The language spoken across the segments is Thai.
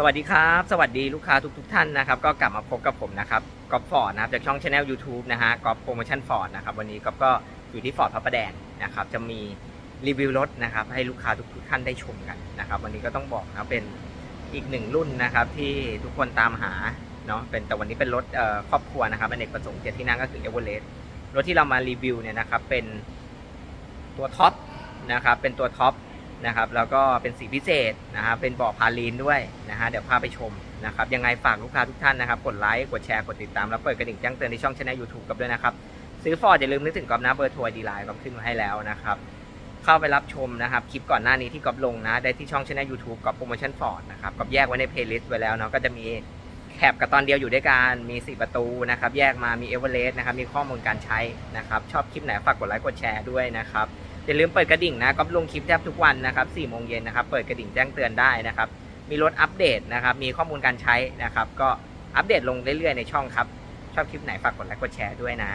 สวัสดีครับ สวัสดีลูกค้าทุกทท่านนะครับก็กลับมาพบกับผมนะครับกอล์ฟฟอร์ดนะครับจากช่องช anel YouTube นะฮะกอล์ฟโปรโมชั่นฟอร์ดนะครับวันนี้กอล์ฟก็อยู่ที่ฟอร์ดพระประแดงนะครับจะมีรีวิวรถนะครับให้ลูกค้าทุกทท่านได้ชมกันนะครับวันนี้ก็ต้องบอกนะเป็นอีกหนึ่งรุ่นนะครับที่ทุกคนตามหาเนาะเป็นแต่วันนี้เป็นรถครอบครัวนะครับอเนกประสงค์เจ็ดที่นั่งก็คือเอเวอเรสต์รถที่เรามารีวิวเนี่ยนะครับเป็นตัวท็อปนะครับเป็นตัวท็อป นะครับ แล้วก็เป็นสีพิเศษนะครับ เป็นบาะพาลีนด้วยนะฮะ เดี๋ยวพาไปชมนะครับ ยังไงฝากลูกค้าทุกท่านนะครับ กดไลค์ กดแชร์ กดติดตาม แล้วเปิดกระดิ่งแจ้งเตือนในช่องช anel YouTube กับด้วยนะครับ ซื้อฟอร์ดอย่าลืมนึกถึงกอบนะเบอร์โทรดีไลน์กอบขึ้นมาให้แล้วนะครับ เข้าไปรับชมนะครับ คลิปก่อนหน้านี้ที่กอบลงนะ ได้ที่ช่องช anel YouTube กอบโปรโมชั่นฟอร์ดนะครับกอบแยกไว้ในเพลย์ลิสต์ไว้แล้วเนาะ ก็จะมีแคปกับตอนเดียวอยู่ด้วยกัน มี 4 ประตูนะครับ แยกมา มีเอเวอเรสต์นะครับ มีข้อมูลการใช้นะครับ ชอบคลิปไหนฝากกดไลค์ กดแชร์ด้วยนะครับ อย่าลืมเปิดกระดิ่งนะก็ลงคลิปแทบทุกวันนะครับ4โมงเย็นนะครับ เปิดกระดิ่งแจ้งเตือนได้นะครับ มีรถอัปเดตนะครับ มีข้อมูลการใช้นะครับ ก็อัปเดตลงเรื่อยๆในช่องครับ ชอบคลิปไหนฝากกดไลค์กดแชร์ด้วยนะ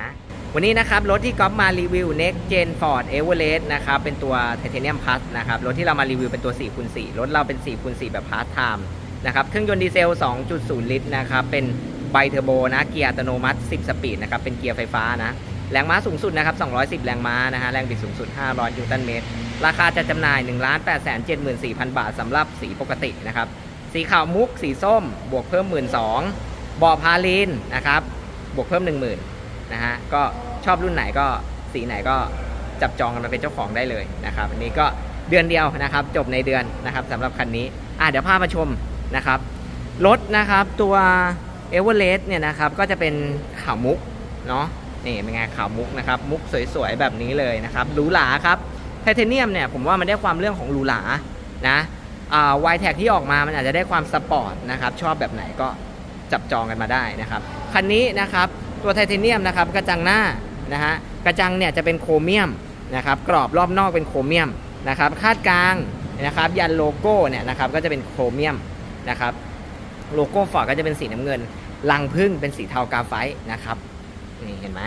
วันนี้นะครับ รถที่ก๊อฟมารีวิว Next Gen Ford Everest นะครับ เป็นตัว Titanium Plus นะครับ รถที่เรามารีวิวเป็นตัว4คูณ4รถเราเป็น4คูณ4แบบ Part Time นะครับ เครื่องยนต์ดีเซล 2.0 ลิตรนะครับ เป็นไบเทอร์โบนะ เกียร์อัตโนมัติ 10 สปีดนะครับ เป็นเกียร์ไฟฟ้านะ แรงม้าสูงสุดนะครับ 210 แรงม้านะฮะ แรงบิดสูงสุด 500 นิวตันเมตร ราคาจะจำหน่าย 1 8 7 4 0 0 0 บาทสำหรับสีปกตินะครับ สีขาวมุก สีส้ม บวกเพิ่ม 12,000บอพาลินนะครับ บวกเพิ่ม 10,000นะฮะ ก็ชอบรุ่นไหนก็สีไหนก็จับจองกันมาเป็นเจ้าของได้เลยนะครับ อันนี้ก็เดือนเดียวนะครับ จบในเดือนนะครับสำหรับคันนี้ อะเดี๋ยวพามาชมนะครับ รถนะครับตัวเอเวอเรสต์เนี่ยนะครับ ก็จะเป็นขาวมุกเนาะ นี่เป็นไงขาวมุกนะครับ มุกสวยๆแบบนี้เลยนะครับหรูหราครับไทเทเนียมเนี่ยผมว่ามันได้ความเรื่องของหรูหรานะวายแท็กที่ออกมามันอาจจะได้ความสปอร์ตนะครับชอบแบบไหนก็จับจองกันมาได้นะครับคันนี้นะครับตัวไทเทเนียมนะครับกระจังหน้านะฮะกระจังเนี่ยจะเป็นโครเมียมนะครับกรอบรอบนอกเป็นโครเมียมนะครับคาดกลางนะครับยันโลโก้เนี่ยนะครับก็จะเป็นโครเมียมนะครับโลโก้ฟอร์ดก็จะเป็นสีน้ำเงินลังพึ่งเป็นสีเทากาไฟต์นะครับ นี่เห็นไหม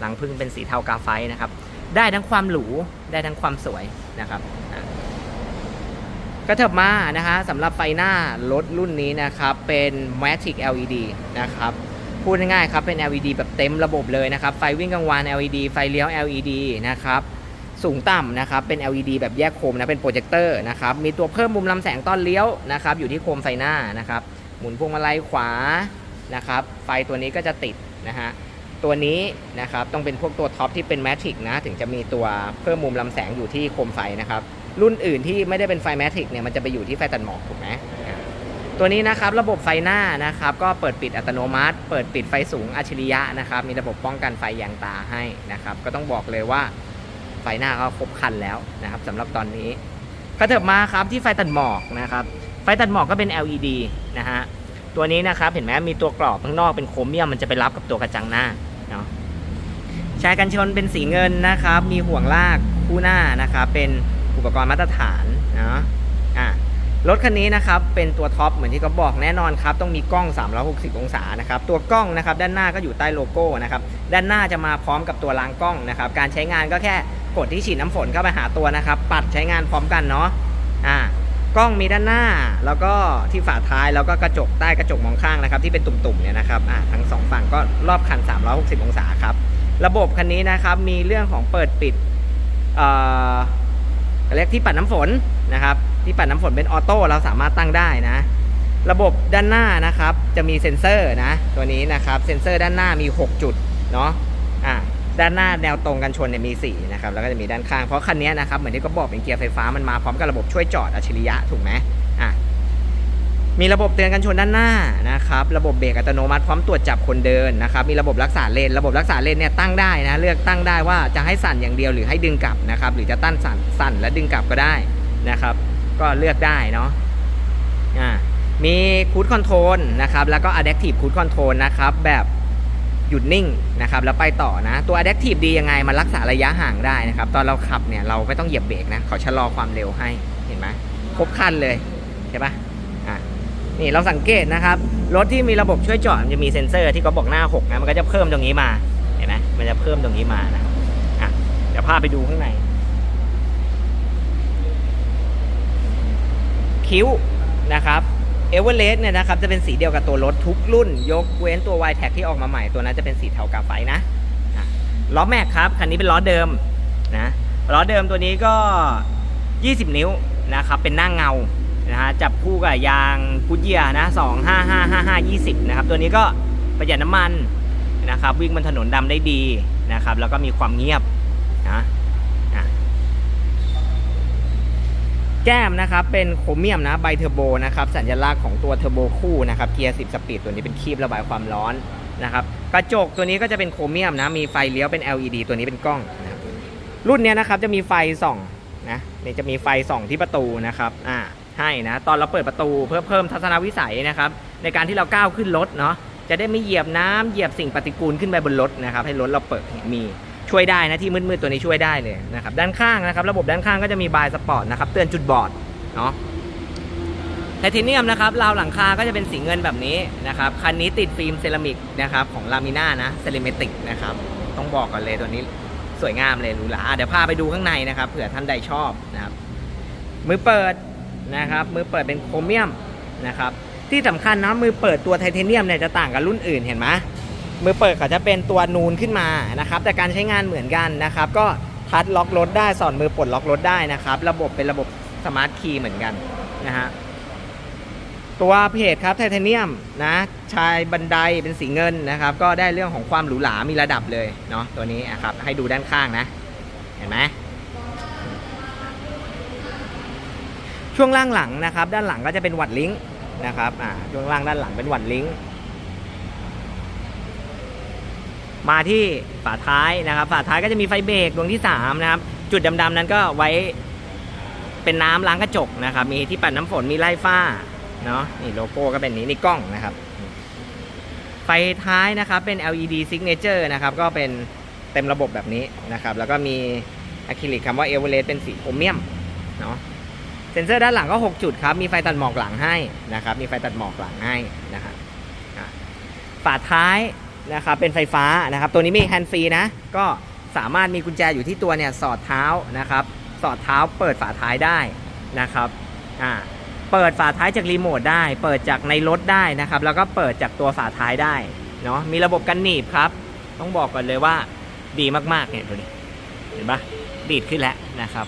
หลังพึ่งเป็นสีเทากาไฟนะครับ ได้ทั้งความหรูได้ทั้งความสวยนะครับอะก็เถิบมานะฮะสำหรับไฟหน้ารถรุ่นนี้นะครับ เป็น Matic LED นะครับพูดง่ายๆครับเป็น LED แบบเต็มระบบเลยนะครับ ไฟวิ่งกลางวัน LED ไฟเลี้ยว LED นะครับสูงต่ำนะครับเป็น LED แบบแยกโคมนะเป็นโปรเจคเตอร์นะครับมีตัวเพิ่มมุมลำแสงตอนเลี้ยวนะครับอยู่ที่โคมไฟหน้านะครับหมุนพวงมาลัยขวานะครับไฟตัวนี้ก็จะติดนะฮะ ตัวนี้นะครับต้องเป็นพวกตัวท็อปที่เป็นแมทริกนะ ถึงจะมีตัวเพิ่มมุมลำแสงอยู่ที่โคมไฟนะครับ รุ่นอื่นที่ไม่ได้เป็นไฟแมทริกเนี่ยมันจะไปอยู่ที่ไฟตัดหมอกถูกไหมตัวนี้นะครับระบบไฟหน้านะครับก็เปิดปิดอัตโนมัติ เปิดปิดไฟสูงอัจฉริยะนะครับมีระบบป้องกันไฟแยงตาให้นะครับก็ต้องบอกเลยว่าไฟหน้าก็ครบครันแล้วนะครับสำหรับตอนนี้ก็เถิบมาครับที่ไฟตัดหมอกนะครับไฟตัดหมอกก็เป็น LED นะฮะตัวนี้นะครับเห็นไหมมีตัวกรอบข้างนอกเป็นโครเมียมมันจะไปรับกับตัวกระจังหน้า เนาะชายกันชนเป็นสีเงินนะครับ มีห่วงลากคู่หน้านะครับ เป็นอุปกรณ์มาตรฐานเนาะอะรถคันนี้นะครับเป็นตัวท็อปเหมือนที่เขาบอกแน่นอนครับต้องมีกล้อง 360 องศานะครับตัวกล้องนะครับด้านหน้าก็อยู่ใต้โลโก้นะครับด้านหน้าจะมาพร้อมกับตัวรางกล้องนะครับการใช้งานก็แค่กดที่ฉีดน้ำฝนเข้าไปหาตัวนะครับปัดใช้งานพร้อมกันเนาะอะ กล้องมีด้านหน้า แล้วก็ที่ฝาท้ายแล้วก็กระจกใต้กระจกมองข้างนะครับ ที่เป็นตุ่มๆเนี่ยนะครับอะทั้งสองฝั่งก็รอบคัน 360 องศาครับ ระบบคันนี้นะครับมีเรื่องของเปิดปิดเอ่อเรียกที่ปัดน้ำฝนนะครับ ที่ปัดน้ำฝนเป็นออโต้เราสามารถตั้งได้นะ ระบบด้านหน้านะครับจะมีเซ็นเซอร์นะตัวนี้นะครับเซ็นเซอร์ด้านหน้ามี 6 จุดเนาะ ด้านหน้าแนวตรงกันชนเนี่ยมี4นะครับแล้วก็จะมีด้านข้างเพราะคันนี้นะครับเหมือนที่ก็บอกเป็นเกียร์ไฟฟ้ามันมาพร้อมกับระบบช่วยจอดอัจฉริยะถูกไหมอะมีระบบเตือนกันชนด้านหน้านะครับระบบเบรกอัตโนมัติพร้อมตรวจจับคนเดินนะครับมีระบบรักษาเลนระบบรักษาเลนเนี่ยตั้งได้นะเลือกตั้งได้ว่าจะให้สั่นอย่างเดียวหรือให้ดึงกลับนะครับหรือจะตั้นสั่นสั่นและดึงกลับก็ได้นะครับ ก็เลือกได้เนาะอ่ามีคูดคอนโทรลนะครับแล้วก็ Adaptive Cruise Control นะครับแบบ หยุดนิ่งนะครับแล้วไปต่อนะ ตัว Adaptive ดียังไง มันรักษาระยะห่างได้นะครับ ตอนเราขับเนี่ยเราไม่ต้องเหยียบเบรกนะเขาชะลอความเร็วให้เห็นไหมครบคันเลยใช่ปะอะนี่เราสังเกตนะครับ รถที่มีระบบช่วยจอดมันจะมีเซ็นเซอร์ที่เขาบอกหน้า 6 นะ มันก็จะเพิ่มตรงนี้มาเห็นไหมมันจะเพิ่มตรงนี้มานะอะเดี๋ยวพาไปดูข้างใน คิ้วนะครับ เอเวอเรสต์เนี่ยนะครับจะเป็นสีเดียวกับตัวรถทุกรุ่น ยกเว้นตัว y t แท็ที่ออกมาใหม่ตัวนั้นจะเป็นสีเทากาไฟนะล้อแม็กครับคันนี้เป็นล้อเดิมนะล้อเดิมตัวนี้ก็ 20 นิ้วนะครับเป็นหน้าเงานะฮะจับคู่กับยางพุเยียนะ2 5 5 5 5 20นะครับตัวนี้ก็ประหยัดน้ำมันนะครับวิ่งบนถนนดำได้ดีนะครับแล้วก็มีความเงียบนะ แก้มนะครับเป็นโครเมียมนะไบเทอร์โบนะครับสัญลักษณ์ของตัวเทอร์โบคู่นะครับเกียร์ 10 สปีดตัวนี้เป็นคีบระบายความร้อนนะครับกระจกตัวนี้ก็จะเป็นโครเมียมนะมีไฟเลี้ยวเป็น LED ตัวนี้เป็นกล้องนะรุ่นเนี้ยนะครับจะมีไฟส่องนะนี่จะมีไฟส่องที่ประตูนะครับอ่าให้นะตอนเราเปิดประตูเพื่อเพิ่มทัศนวิสัยนะครับในการที่เราก้าวขึ้นรถเนาะจะได้ไม่เหยียบน้ำเหยียบสิ่งปฏิกูลขึ้นไปบนรถนะครับให้รถเราเปิดมี ช่วยได้นะที่มืดๆตัวนี้ช่วยได้เลยนะครับด้านข้างนะครับ ระบบด้านข้างก็จะมีบายสปอร์ตนะครับเตือนจุดบอดเนาะไทเทเนียมนะครับราวหลังคาก็จะเป็นสีเงินแบบนี้นะครับคันนี้ติดฟิล์มเซรามิกนะครับของลามิน่านะเซรามิติกนะครับต้องบอกก่อนเลยตัวนี้สวยงามเลยหรูหราอะเดี๋ยวพาไปดูข้างในนะครับเผื่อท่านใดชอบนะครับมือเปิดนะครับมือเปิดเป็นโครเมียมนะครับที่สำคัญนะมือเปิดตัวไทเทเนียมเนี่ยจะต่างกับรุ่นอื่นเห็นไหม มือเปิดเขาจะเป็นตัวนูนขึ้นมานะครับแต่การใช้งานเหมือนกันนะครับ ก็ทัดล็อกรถได้สอนมือปลดล็อกรถได้นะครับ ระบบเป็นระบบสมาร์ทคีย์เหมือนกันนะฮะตัวเพจครับไทเทเนียมนะชายบันไดเป็นสีเงินนะครับ ก็ได้เรื่องของความหรูหรา มีระดับเลยเนาะตัวนี้นะครับให้ดูด้านข้างนะ เห็นไหมช่วงล่างหลังนะครับ ด้านหลังก็จะเป็นวัดลิงก์นะครับอ่าช่วงล่างด้านหลังเป็นวัดลิงก์ มาที่ฝาท้ายนะครับ ฝาท้ายก็จะมีไฟเบรกดวงที่3นะครับ จุดดำๆนั้นก็ไว้เป็นน้ำล้างกระจกนะครับ มีที่ปัดน้ำฝนมีไล่ฝ้าเนาะนี่โลโก้ก็เป็นนี้นี่กล้องนะครับ ไฟท้ายนะครับเป็น LED signature นะครับ ก็เป็นเต็มระบบแบบนี้นะครับ แล้วก็มีอะคริลิกคำว่าเอเวอเรสต์เป็นสีโครเมียมเนาะเซ็นเซอร์ด้านหลังก็ 6 จุดครับ มีไฟตัดหมอกหลังให้นะครับ มีไฟตัดหมอกหลังให้นะครับฝาท้าย นะครับเป็นไฟฟ้านะครับตัวนี้มีแฮนด์ฟรีนะก็สามารถมีกุญแจอยู่ที่ตัวเนี่ยสอดเท้านะครับสอดเท้าเปิดฝาท้ายได้นะครับอ่าเปิดฝาท้ายจากรีโมทได้ เปิดจากในรถได้นะครับแล้วก็เปิดจากตัวฝาท้ายได้เนาะมีระบบกันหนีบครับ ต้องบอกก่อนเลยว่าดีมากๆเนี่ยดูดิเห็นปะดีดขึ้นแล้วนะครับ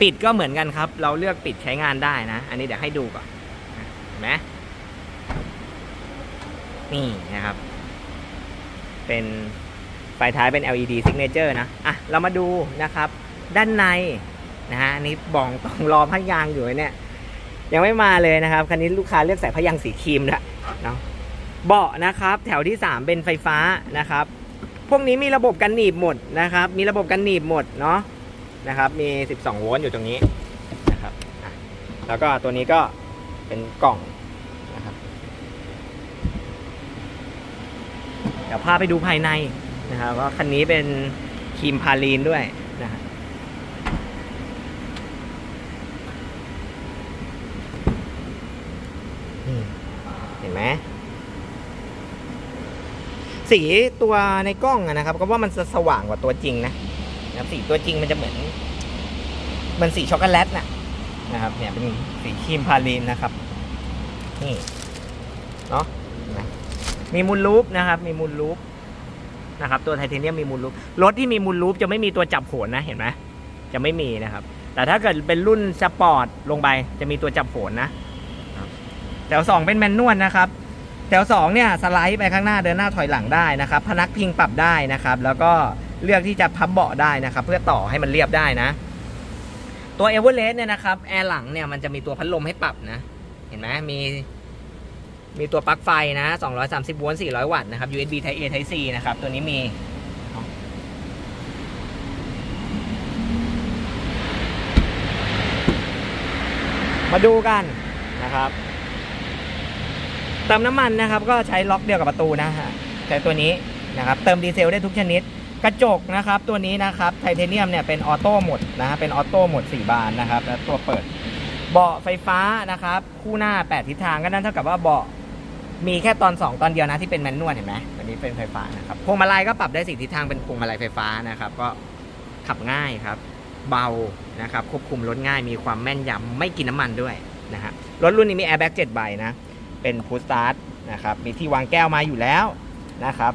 ปิดก็เหมือนกันครับ เราเลือกปิดใช้งานได้นะ อันนี้เดี๋ยวให้ดูก่อนเห็นไหมนี่นะครับ เป็นไฟท้ายเป็น LED signature นะ อะ เรามาดูนะครับ ด้านในนะฮะอันนี้บองต้องรอพยางอยู่เนี่ย ยังไม่มาเลยนะครับ คันนี้ลูกค้าเลือกใส่พยังสีครีมด้วยเนาะ เบาะนะครับ แถวที่ 3 เป็นไฟฟ้านะครับ พวกนี้มีระบบกันหนีบหมดนะครับ มีระบบกันหนีบหมดเนาะนะครับ มี 12 โวลต์อยู่ตรงนี้นะครับ แล้วก็ตัวนี้ก็เป็นกล่องนะครับ เดี๋ยวพาไปดูภายในนะครับว่าคันนี้เป็นครีมพาลีนด้วยนะครับเห็นไหมสีตัวในกล้องนะครับก็ว่ามันสว่างกว่าตัวจริงนะนะครับสีตัวจริงมันจะเหมือนมันสีช็อกโกแลตน่ะนะครับ เนี่ยเป็นสีครีมพาลีนนะครับนี่เนาะ มีมูลลูปนะครับ มีมูลลูปนะครับ ตัวไทเทเนียมมีมูลลูปรถที่มีมูลลูปจะไม่มีตัวจับโขนนะเห็นไหมจะไม่มีนะครับ แต่ถ้าเกิดเป็นรุ่นสปอร์ตลงไปจะมีตัวจับโขนนะแถว2เป็นแมนนวลนะครับแถว2เนี่ยสไลด์ไปข้างหน้าเดินหน้าถอยหลังได้นะครับ พนักพิงปรับได้นะครับ แล้วก็เลือกที่จะพับเบาะได้นะครับ เพื่อต่อให้มันเรียบได้นะ ตัวเอเวอเรสต์เนี่ยนะครับแอร์หลังเนี่ยมันจะมีตัวพัดลมให้ปรับนะ เห็นไหมมี มีตัวปลั๊กไฟนะ 230 โวลต์ 400 วัตต์นะครับ USB Type A Type C นะครับ ตัวนี้มีมาดูกันนะครับ เติมน้ำมันนะครับ ก็ใช้ล็อกเดียวกับประตูนะฮะใช้ตัวนี้นะครับ เติมดีเซลได้ทุกชนิด กระจกนะครับ ตัวนี้นะครับ ไทเทเนียมเนี่ยเป็นออโต้หมดนะฮะเป็นออโต้หมด 4 บานนะครับ แล้วตัวเปิด เบาะไฟฟ้านะครับ คู่หน้า 8 ทิศทางก็นั่นเท่ากับว่าเบาะ มีแค่ตอน 2 ตอนเดียวนะที่เป็นแมนนวลเห็นไหมอันนี้เป็นไฟฟ้านะครับพวงมาลัยก็ปรับได้สี่ทิศทางเป็นพวงมาลัยไฟฟ้านะครับ ก็ขับง่ายครับ เบานะครับ ควบคุมรถง่ายมีความแม่นยำไม่กินน้ำมันด้วยนะฮะรถรุ่นนี้มีแอร์แบ็ก7ใบนะ เป็นพุ s สตาร์ทนะครับมีที่วางแก้วมาอยู่แล้วนะครับ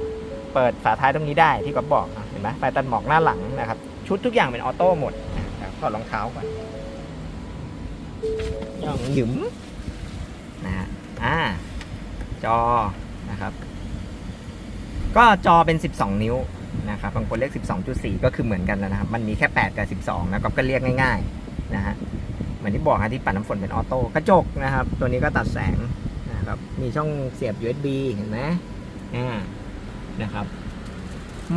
เปิดฝาท้ายตรงนี้ได้ที่ก๊อฟบอกเห็นไหมไฟตัดหมอกหน้าหลังนะครับ ชุดทุกอย่างเป็นออโต้หมดอะเดี๋ยวถอดรองเท้าก่อนย่องหยุมนะฮะอ่า จอนะครับ ก็จอเป็น 12 นิ้วนะครับบางคนเรียก 12.4 ก็คือเหมือนกันแล้วนะครับ มันมีแค่ 8 กับ 12 นะก็ก็เรียกง่ายๆนะฮะเหมือนที่บอกฮะที่ปัดน้ำฝนเป็นออโต้กระจกนะครับ ตัวนี้ก็ตัดแสงนะครับมีช่องเสียบ USB เห็นไหมอ่านะครับ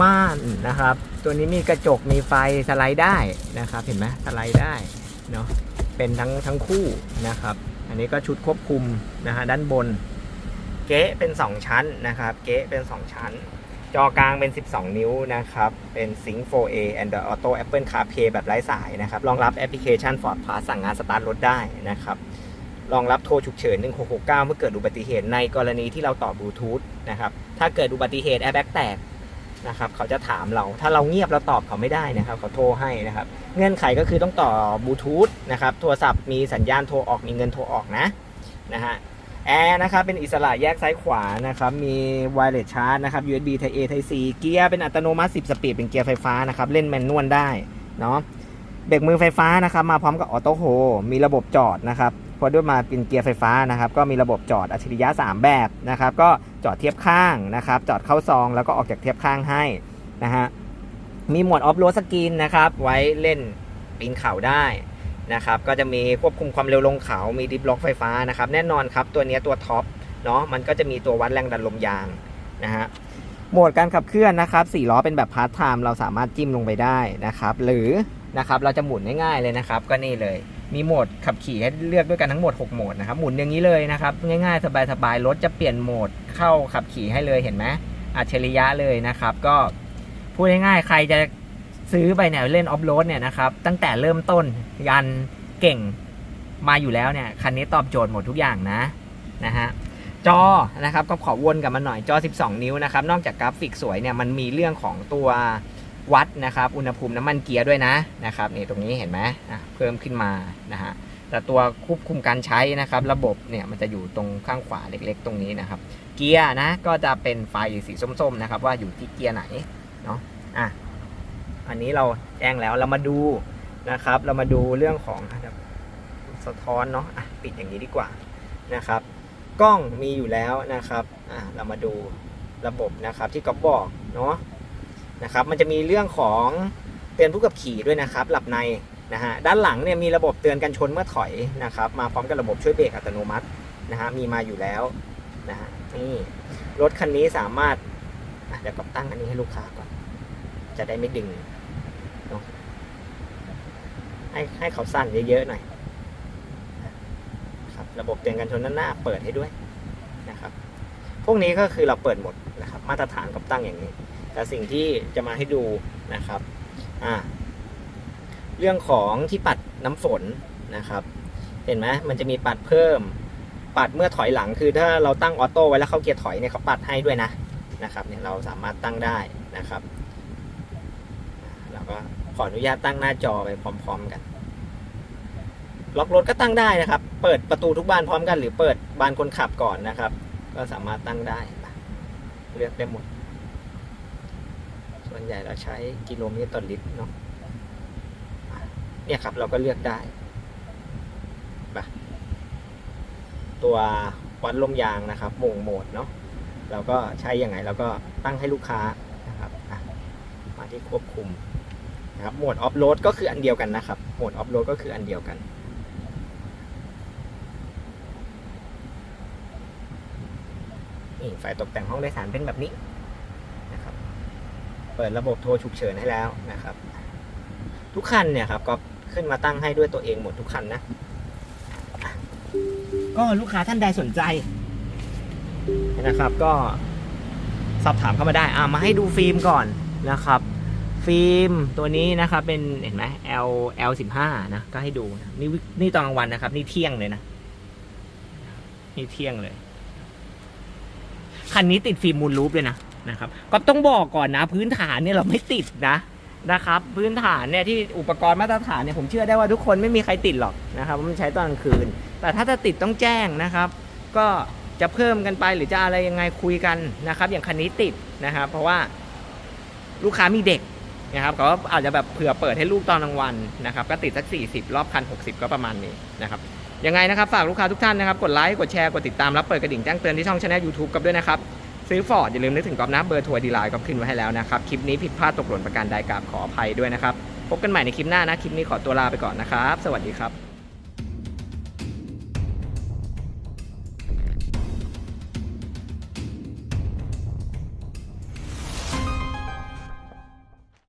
ม่านนะครับ ตัวนี้มีกระจกมีไฟสไลด์ได้นะครับ เห็นไหมสไลด์ได้เนาะเป็นทั้งทั้งคู่นะครับ อันนี้ก็ชุดควบคุมนะฮะด้านบน เก๊เป็น 2 ชั้นนะครับ เก๊เป็น 2 ชั้น จอกลางเป็น 12 นิ้วนะครับ เป็น Sync 4A Android Auto Apple CarPlay แบบไร้สายนะครับ รองรับแอปพลิเคชัน Ford Pass สั่งงานสตาร์ทรถได้นะครับ รองรับโทรฉุกเฉิน 1669 เมื่อเกิดอุบัติเหตุในกรณีที่เราต่อบลูทูธนะครับ ถ้าเกิดอุบัติเหตุแอร์แบ็กแตกนะครับเขาจะถามเราถ้าเราเงียบเราตอบเขาไม่ได้นะครับ เขาโทรให้นะครับ เงื่อนไขก็คือต้องต่อบลูทูธนะครับโทรศัพท์มีสัญญาณโทรออกมีเงินโทรออกนะนะฮะ แอร์นะครับเป็นอิสระแยกซ้ายขวานะครับมีไวเลสชาร์จนะครับ USB Type A Type C เกียร์เป็นอัตโนมัติ 10 สปีดเป็นเกียร์ไฟฟ้านะครับเล่นแมนนวลได้เนาะเบรกมือไฟฟ้านะครับมาพร้อมกับออโต้โฮมีระบบจอดนะครับเพราะด้วยมาเป็นเกียร์ไฟฟ้านะครับก็มีระบบจอดอัจฉริยะ 3 แบบนะครับก็จอดเทียบข้างนะครับจอดเข้าซองแล้วก็ออกจากเทียบข้างให้นะฮะมีโหมดออฟโรดสกรีนนะครับไว้เล่นปีนเขาได้ นะครับก็จะมีควบคุมความเร็วลงเขา มีดิฟล็อกไฟฟ้านะครับแน่นอนครับตัวนี้ตัวท็อปเนาะมันก็จะมีตัววัดแรงดันลมยางนะฮะโหมดการขับเคลื่อนนะครับ4ล้อเป็นแบบพาร์ทไทม์เราสามารถจิ้มลงไปได้นะครับหรือนะครับเราจะหมุนง่ายๆเลยนะครับ ก็นี่เลยมีโหมดขับขี่ให้เลือกด้วยกันทั้งหมด 6 โหมดนะครับหมุนอย่างนี้เลยนะครับง่ายๆ สบายๆรถจะเปลี่ยนโหมดเข้าขับขี่ให้เลยเห็นไหมอัจฉริยะเลยนะครับ ก็พูดง่ายๆใครจะ ซื้อไปเนี่ยเล่นออฟโรดเนี่ยนะครับตั้งแต่เริ่มต้นยันเก่งมาอยู่แล้วเนี่ยคันนี้ตอบโจทย์หมดทุกอย่างนะนะฮะจอนะครับก็ขอวนกลับมาหน่อยจอ 12 นิ้วนะครับนอกจากกราฟิกสวยเนี่ยมันมีเรื่องของตัววัดนะครับอุณหภูมิน้ำมันเกียร์ด้วยนะนะครับนี่ตรงนี้เห็นไหมเพิ่มขึ้นมานะฮะแต่ตัวควบคุมการใช้นะครับระบบเนี่ยมันจะอยู่ตรงข้างขวาเล็กๆ ตรงนี้นะครับ เกียร์นะก็จะเป็นไฟสีส้มๆนะครับว่าอยู่ที่เกียร์ไหนเนาะอะ อันนี้เราแจ้งแล้วเรามาดูนะครับ เรามาดูเรื่องของสะท้อนเนาะะปิดอย่างนี้ดีกว่านะครับ กล้องมีอยู่แล้วนะครับอะเรามาดูระบบนะครับที่ก๊อฟบอกเนาะนะครับ มันจะมีเรื่องของเตือนผู้ขับขี่ด้วยนะครับ หลับในนะฮะด้านหลังเนี่ยมีระบบเตือนกันชนเมื่อถอยนะครับ มาพร้อมกับระบบช่วยเบรกอัตโนมัตินะฮะมีมาอยู่แล้วนะฮะนี่รถคันนี้สามารถอะเดี๋ยวก๊อฟตั้งอันนี้ให้ลูกค้าก่อน จะได้ไม่ดึง ให้ให้เขาสั้นเยอะๆหน่อยครับระบบเตือนกันชนด้านหน้าเปิดให้ด้วยนะครับ พวกนี้ก็คือเราเปิดหมดนะครับ มาตรฐานกับตั้งอย่างนี้ แต่สิ่งที่จะมาให้ดูนะครับอ่าเรื่องของที่ปัดน้ำฝนนะครับ เห็นไหมมันจะมีปัดเพิ่ม ปัดเมื่อถอยหลังคือถ้าเราตั้งออโต้ไว้แล้วเข้าเกียร์ถอยเนี่ยเขาปัดให้ด้วยนะนะครับเนี่ยเราสามารถตั้งได้นะครับ ขออนุญาตตั้งหน้าจอไปพร้อม ๆ กัน ล็อกรถก็ตั้งได้นะครับ เปิดประตูทุกบานพร้อมกัน หรือเปิดบานคนขับก่อนนะครับ ก็สามารถตั้งได้เลือกได้หมด ส่วนใหญ่เราใช้กิโลเมตรต่อลิตรเนาะเนี่ยครับเราก็เลือกได้ตัววัดลมยางนะครับโหมงโหมดเนาะเราก็ใช้ยังไงเราก็ตั้งให้ลูกค้านะครับมาที่ควบคุม นะครับโหมดออฟโรดก็คืออันเดียวกันนะครับโหมดออฟโรดก็คืออันเดียวกัน นี่ไฟตกแต่งห้องโดยสารเป็นแบบนี้นะครับเปิดระบบโทรฉุกเฉินให้แล้วนะครับ ทุกคันเนี่ยครับก็ขึ้นมาตั้งให้ด้วยตัวเองหมดทุกคันนะอะก็ลูกค้าท่านใดสนใจนะครับก็สอบถามเข้ามาได้อ่ามาให้ดูฟิล์มก่อนนะครับ ฟิล์มตัวนี้นะครับเป็นเห็นไหม L L สิบห้านะก็ให้ดูนะนี่นี่ตอนกลางวันนะครับ นี่เที่ยงเลยนะ นี่เที่ยงเลยคันนี้ติดฟิล์มมูลรูปเลยนะนะครับ ก็ต้องบอกก่อนนะ พื้นฐานเนี่ยเราไม่ติดนะนะครับ พื้นฐานเนี่ยที่อุปกรณ์มาตรฐานเนี่ยผมเชื่อได้ว่าทุกคนไม่มีใครติดหรอกนะครับเพรามันใช้ตอนกลางคืน แต่ถ้าจะติดต้องแจ้งนะครับ ก็จะเพิ่มกันไปหรือจะอะไรยังไงคุยกันนะครับ อย่างคันนี้ติดนะครับ เพราะว่าลูกค้ามีเด็ก นะครับก็อาจจะแบบเผื่อเปิดให้ลูกตอนกลางวันนะครับก็ติดสัก 40 รอบคัน 60 ก็ประมาณนี้นะครับยังไงนะครับฝากลูกค้าทุกท่านนะครับกดไลค์กดแชร์กดติดตามรับเปิดกระดิ่งแจ้งเตือนที่ช่องช anel YouTube กับด้วยนะครับซื้อฟอร์ดอย่าลืมนึกถึงกอบนะเบอร์ทัวร์ดีไลน์ก็ขึ้นไว้ให้แล้วนะครับคลิปนี้ผิดพลาดตกหล่นประการใดกราบขออภัยด้วยนะครับพบกันใหม่ในคลิปหน้านะคลิปนี้ขอตัวลาไปก่อนนะครับ สวัสดีครับ